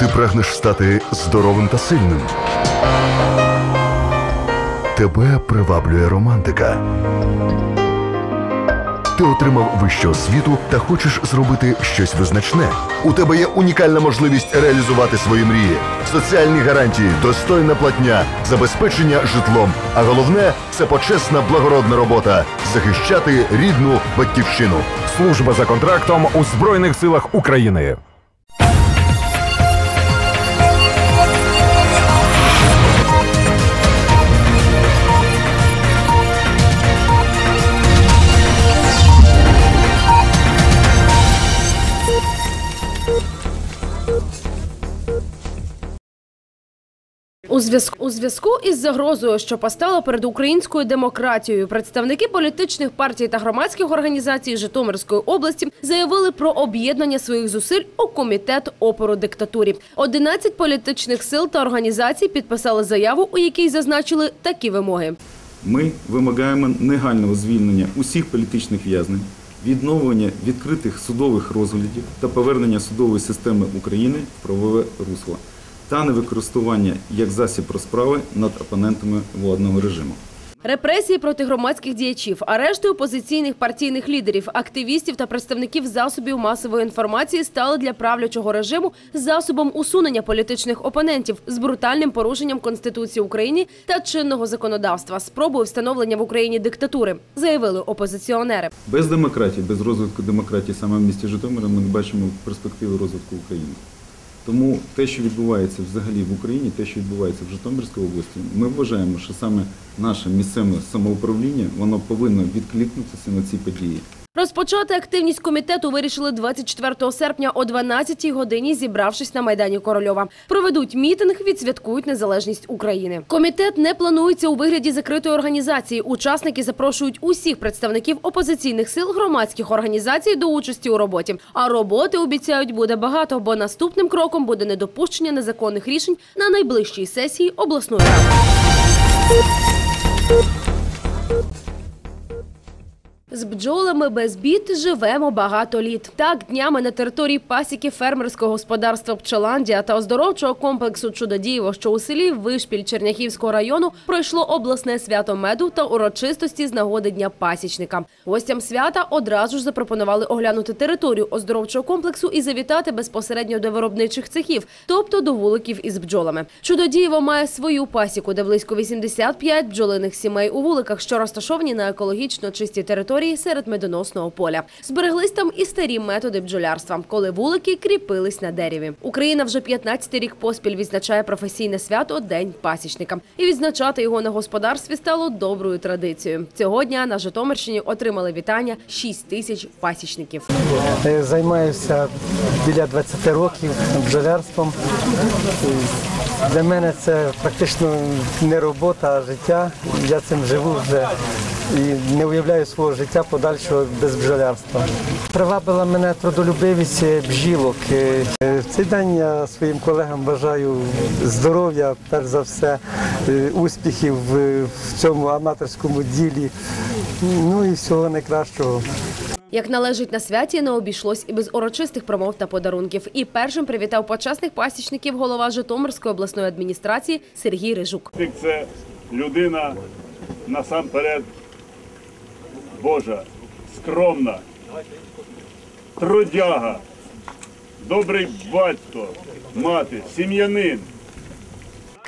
Ти прагнеш стати здоровим та сильним. Тебе приваблює романтика. Ти отримав вищу освіту та хочеш зробити щось визначне. У тебе є унікальна можливість реалізувати свої мрії, соціальні гарантії, достойна платня, забезпечення житлом. А головне це почесна благородна робота захищати рідну батьківщину. Служба за контрактом у Збройних силах України. У зв'язку у зв'язку із загрозою, що постала перед українською демократією, представники політичних партій та громадських організацій Житомирської області заявили про об'єднання своїх зусиль у комітет опору диктатурі. 11 політичних сил та організацій підписали заяву, у якій зазначили такі вимоги. Ми вимагаємо негайного звільнення усіх політичних в'язнень, відновлення відкритих судових розглядів та повернення судової системи України в правове русло та невикористання як засіб розправи над опонентами владного режиму. Репресії проти громадських діячів, арешти опозиційних партійних лідерів, активістів та представників засобів масової інформації стали для правлячого режиму засобом усунення політичних опонентів з брутальним порушенням Конституції України та чинного законодавства, спробою встановлення в Україні диктатури, заявили опозиціонери. Без демократії, без розвитку демократії саме в місті Житомира ми не бачимо перспективи розвитку України. Тому те, що відбувається взагалі в Україні, те, що відбувається в Житомирській області, ми вважаємо, що саме наше місцеве самоуправління воно повинно відкликнутися на ці події. Розпочати активність комітету вирішили 24 серпня о 12 годині, зібравшись на майдані Корольова. Проведуть мітинг, відсвяткують незалежність України. Комітет не планується у вигляді закритої організації. Учасники запрошують усіх представників опозиційних сил громадських організацій до участі у роботі. А роботи обіцяють буде багато, бо наступним кроком буде недопущення незаконних рішень на найближчій сесії обласної ради. З бджолами без бід живемо багато літ. Так днями на території пасіки фермерського господарства Пчеландія та оздоровчого комплексу Чудодієво, що у селі Вишпіль Черняхівського району пройшло обласне свято меду та урочистості з нагоди дня пасічника. Гостям свята одразу ж запропонували оглянути територію оздоровчого комплексу і завітати безпосередньо до виробничих цехів, тобто до вуликів із бджолами. Чудодієво має свою пасіку, де близько 85 бджолиних сімей у вуликах, що розташовані на екологічно чистій території серед медоносного поля. Збереглись там і старі методи бджолярства, коли вулики кріпились на дереві. Україна вже 15-й рік поспіль відзначає професійне свято День пасічника. І відзначати його на господарстві стало доброю традицією. Цього дня на Житомирщині отримали вітання 6 тисяч пасічників. Е, Займаюся біля 20 років бджолярством. Для мене це практично не робота, а життя. Я цим живу вже і не уявляю свого життя подальшого без бджолярства. Привабила мене трудолюбивість е, бжілок. Е, е, В цей день я своїм колегам бажаю здоров'я, перш за все, успіхів в в цьому аматорському ділі. Ну і всього найкращого. Як належить на святі, не обійшлось і без урочистих промов та подарунків. І першим привітав почесних пасічників голова Житомирської обласної адміністрації Сергій Рижук. Це людина насамперед Божа, скромна, трудяга, добрий батько, мати, сім'янин.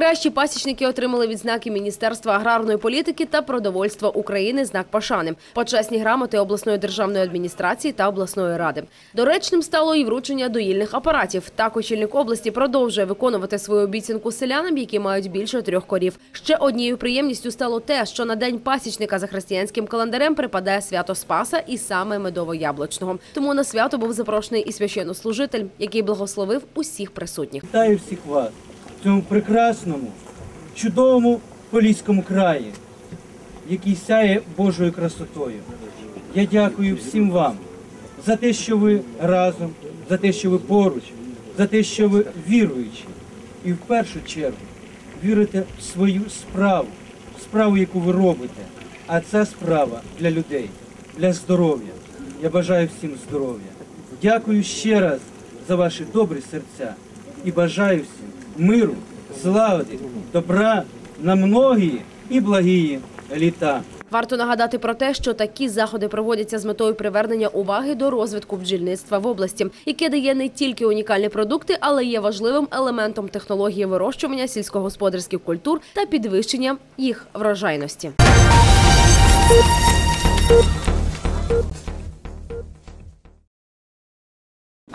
Кращі пасічники отримали відзнаки Міністерства аграрної політики та продовольства України знак пошани, почесні грамоти обласної державної адміністрації та обласної ради. Доречним стало і вручення доїльних апаратів. Так очільник області продовжує виконувати свою обіцянку селянам, які мають більше трьох корів. Ще однією приємністю стало те, що на день пасічника за християнським календарем припадає свято Спаса і саме медово-яблучного. Тому на свято був запрошений і священнослужитель, який благословив усіх присутніх. Вітаю всіх вас цьому прекрасному, чудовому Поліському краї, який сяє Божою красотою. Я дякую всім вам за те, що ви разом, за те, що ви поруч, за те, що ви віруючі. І в першу чергу вірите в свою справу, справу, яку ви робите. А ця справа для людей, для здоров'я. Я бажаю всім здоров'я. Дякую ще раз за ваші добрі серця. і бажаю всім миру, злагоди, добра на многії і благії літа. Варто нагадати про те, що такі заходи проводяться з метою привернення уваги до розвитку бджільництва в області, яке дає не тільки унікальні продукти, але є важливим елементом технології вирощування сільськогосподарських культур та підвищення їх врожайності.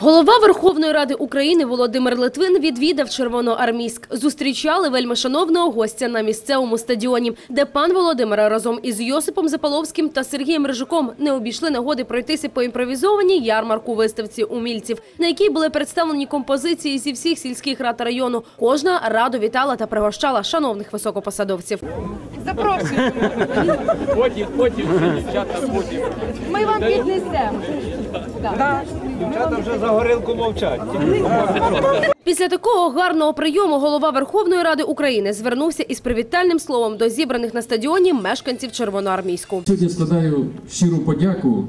Голова Верховної Ради України Володимир Литвин відвідав Червоноармійськ. Зустрічали вельмишановного гостя на місцевому стадіоні, де пан Володимир разом із Йосипом Запаловським та Сергієм Рижуком не обійшли нагоди пройтися по імпровізованій ярмарку виставці умільців, на якій були представлені композиції зі всіх сільських рад району. Кожна радо вітала та пригощала шановних високопосадовців. Запрошую потім потім Ми вам піднесемо. Після такого гарного прийому голова Верховної Ради України звернувся із привітальним словом до зібраних на стадіоні мешканців Червоноармійську. Сьогодні складаю щиру подяку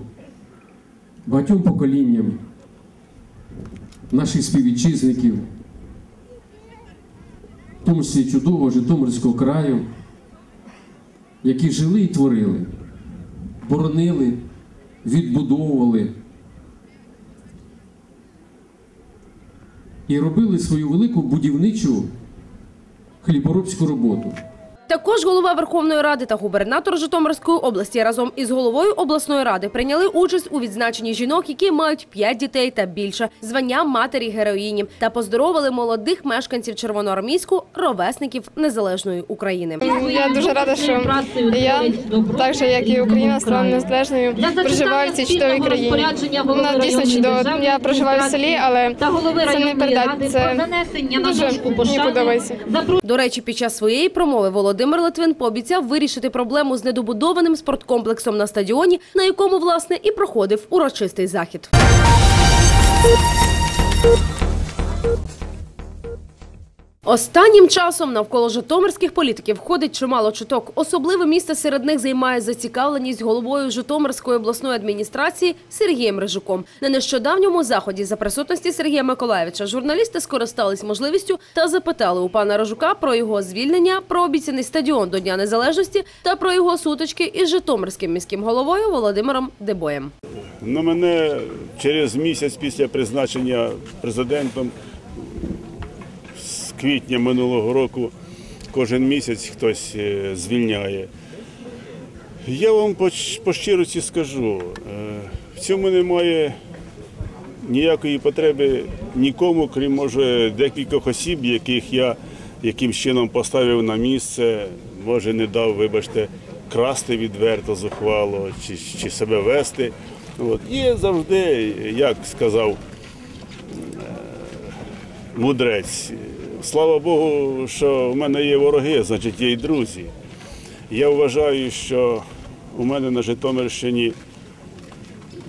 багатьом поколінням наших співвітчизників, в тому числі чудового Житомирського краю, які жили і творили, боронили, відбудовували і робили свою велику будівничу хліборобську роботу. Також голова Верховної Ради та губернатор Житомирської області разом із головою обласної ради прийняли участь у відзначенні жінок, які мають 5 дітей та більше, звання матері героїні, та поздоровили молодих мешканців Червоноармійську, ровесників незалежної України. Я дуже рада, що я, так же як і Україна, стала незалежною, проживаю в цій чудовій країні. Вона дійсно чудова. Я проживаю в селі, але це не передати. Це дуже мені подобається. До речі, під час своєї промови Володимир Литвин пообіцяв вирішити проблему з недобудованим спорткомплексом на стадіоні, на якому власне і проходив урочистий захід. Останнім часом навколо житомирських політиків ходить чимало чуток. Особливе місце серед них займає зацікавленість головою Житомирської обласної адміністрації Сергієм Рижуком. На нещодавньому заході за присутності Сергія Миколаєвича журналісти скористались можливістю та запитали у пана Рижука про його звільнення, про обіцяний стадіон до Дня Незалежності та про його сутички із Житомирським міським головою Володимиром Дебоєм. На мене через місяць після призначення президентом квітня минулого року кожен місяць хтось е, звільняє. Я вам по, щирості скажу, е, в цьому немає ніякої потреби нікому, крім може декількох осіб, яких я якимсь чином поставив на місце, може не дав, вибачте, красти відверто зухвало чи, чи себе вести. От. Є завжди, як сказав е, мудрець, слава Богу, що в мене є вороги, значить є і друзі. Я вважаю, що у мене на Житомирщині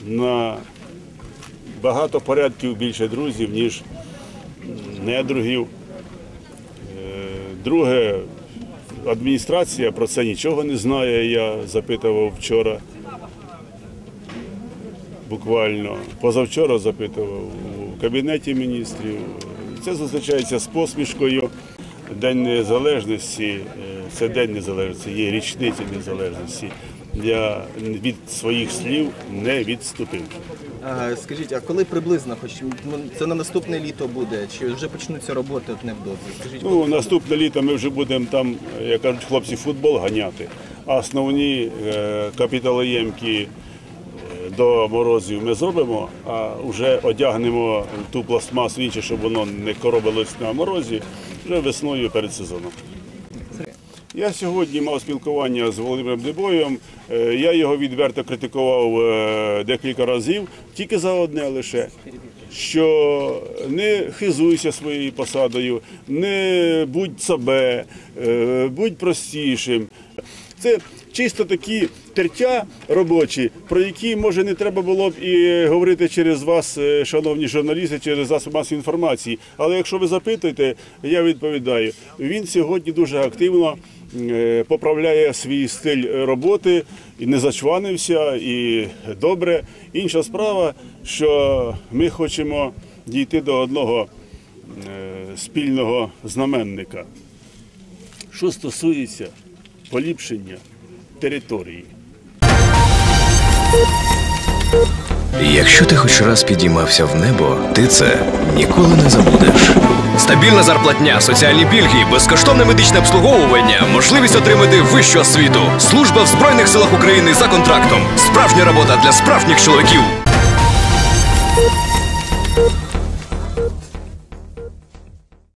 на багато порядків більше друзів, ніж недругів. Е, Друге, адміністрація про це нічого не знає. Я запитував вчора. Буквально позавчора запитував у кабінеті міністрів. Це зустрічається з посмішкою. День незалежності, е, це День незалежності, є річниця незалежності. Я від своїх слів не відступив. А, Скажіть, а коли приблизно, хоч це на наступне літо буде, чи вже почнуться роботи от невдовзі? Скажіть, Ну, наступне літо ми вже будемо там, як кажуть хлопці, футбол ганяти. А основні е, капіталоємкі до морозів ми зробимо, а вже одягнемо ту пластмасу інше, щоб воно не коробилось на морозі, вже весною перед сезоном. Я сьогодні мав спілкування з Володимиром Дебоєм. Е, Я його відверто критикував е, декілька разів, тільки за одне лише. Що не хизуйся своєю посадою, не будь себе, е, будь простішим. Це чисто такі тертя робочі, про які може не треба було б і говорити через вас, е, шановні журналісти, через засоби масової інформації. Але якщо ви запитуєте, я відповідаю. Він сьогодні дуже активно е, поправляє свій стиль роботи і не зачванився, і добре. Інша справа, що ми хочемо дійти до одного е, спільного знаменника, що стосується поліпшення території. Якщо ти хоч раз підіймався в небо, ти це ніколи не забудеш. Стабільна зарплатня, соціальні пільги, безкоштовне медичне обслуговування, можливість отримати вищу освіту, служба в Збройних силах України за контрактом, справжня робота для справжніх чоловіків.